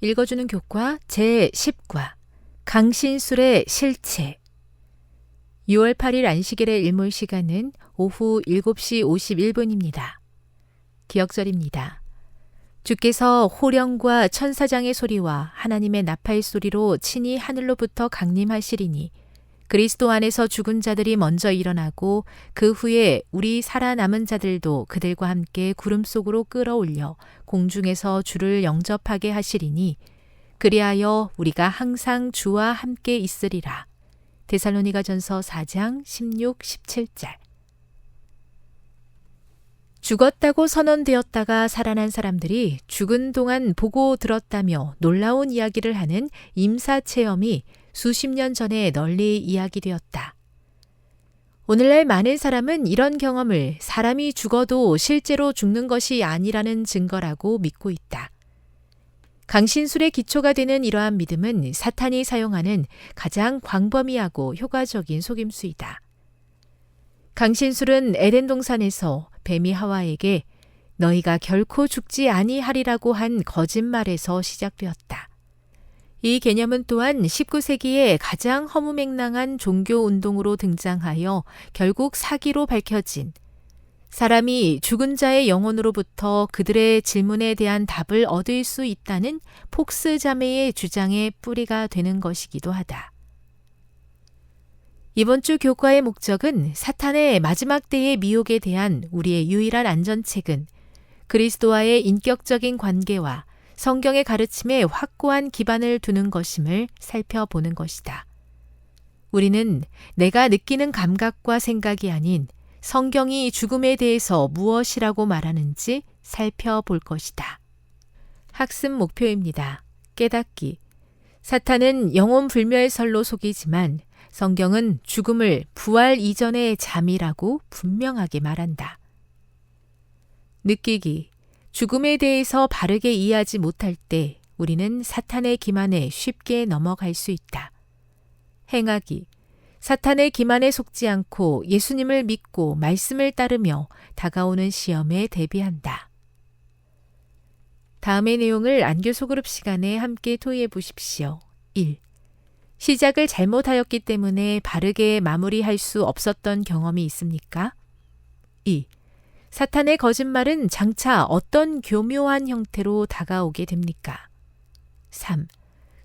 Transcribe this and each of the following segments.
읽어주는 교과 제10과 강신술의 실체 6월 8일 안식일의 일몰 시간은 오후 7시 51분입니다. 기억절입니다. 주께서 호령과 천사장의 소리와 하나님의 나팔 소리로 친히 하늘로부터 강림하시리니 그리스도 안에서 죽은 자들이 먼저 일어나고 그 후에 우리 살아남은 자들도 그들과 함께 구름 속으로 끌어올려 공중에서 주를 영접하게 하시리니 그리하여 우리가 항상 주와 함께 있으리라. 데살로니가 전서 4장 16, 17절. 죽었다고 선언되었다가 살아난 사람들이 죽은 동안 보고 들었다며 놀라운 이야기를 하는 임사 체험이 수십 년 전에 널리 이야기되었다. 오늘날 많은 사람은 이런 경험을 사람이 죽어도 실제로 죽는 것이 아니라는 증거라고 믿고 있다. 강신술의 기초가 되는 이러한 믿음은 사탄이 사용하는 가장 광범위하고 효과적인 속임수이다. 강신술은 에덴 동산에서 뱀이 하와에게 너희가 결코 죽지 아니하리라고 한 거짓말에서 시작되었다. 이 개념은 또한 19세기에 가장 허무맹랑한 종교 운동으로 등장하여 결국 사기로 밝혀진 사람이 죽은 자의 영혼으로부터 그들의 질문에 대한 답을 얻을 수 있다는 폭스 자매의 주장의 뿌리가 되는 것이기도 하다. 이번 주 교과의 목적은 사탄의 마지막 때의 미혹에 대한 우리의 유일한 안전책은 그리스도와의 인격적인 관계와 성경의 가르침에 확고한 기반을 두는 것임을 살펴보는 것이다. 우리는 내가 느끼는 감각과 생각이 아닌 성경이 죽음에 대해서 무엇이라고 말하는지 살펴볼 것이다. 학습 목표입니다. 깨닫기. 사탄은 영혼 불멸설로 속이지만 성경은 죽음을 부활 이전의 잠이라고 분명하게 말한다. 느끼기. 죽음에 대해서 바르게 이해하지 못할 때 우리는 사탄의 기만에 쉽게 넘어갈 수 있다. 행하기. 사탄의 기만에 속지 않고 예수님을 믿고 말씀을 따르며 다가오는 시험에 대비한다. 다음의 내용을 안교 소그룹 시간에 함께 토의해 보십시오. 1. 시작을 잘못하였기 때문에 바르게 마무리할 수 없었던 경험이 있습니까? 2. 사탄의 거짓말은 장차 어떤 교묘한 형태로 다가오게 됩니까? 3.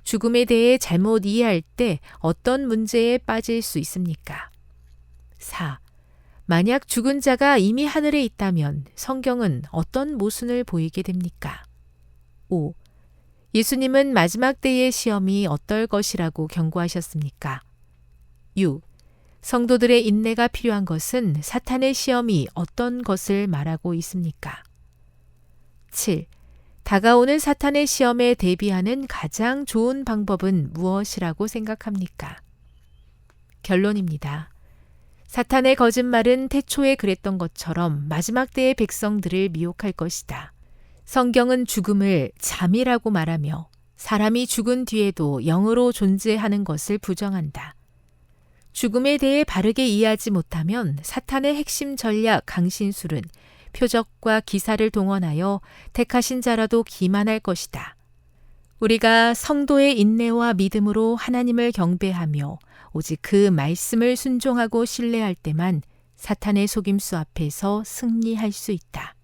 죽음에 대해 잘못 이해할 때 어떤 문제에 빠질 수 있습니까? 4. 만약 죽은 자가 이미 하늘에 있다면 성경은 어떤 모순을 보이게 됩니까? 5. 예수님은 마지막 때의 시험이 어떨 것이라고 경고하셨습니까? 6. 성도들의 인내가 필요한 것은 사탄의 시험이 어떤 것을 말하고 있습니까? 7. 다가오는 사탄의 시험에 대비하는 가장 좋은 방법은 무엇이라고 생각합니까? 결론입니다. 사탄의 거짓말은 태초에 그랬던 것처럼 마지막 때의 백성들을 미혹할 것이다. 성경은 죽음을 잠이라고 말하며 사람이 죽은 뒤에도 영으로 존재하는 것을 부정한다. 죽음에 대해 바르게 이해하지 못하면 사탄의 핵심 전략 강신술은 표적과 기사를 동원하여 택하신 자라도 기만할 것이다. 우리가 성도의 인내와 믿음으로 하나님을 경배하며 오직 그 말씀을 순종하고 신뢰할 때만 사탄의 속임수 앞에서 승리할 수 있다.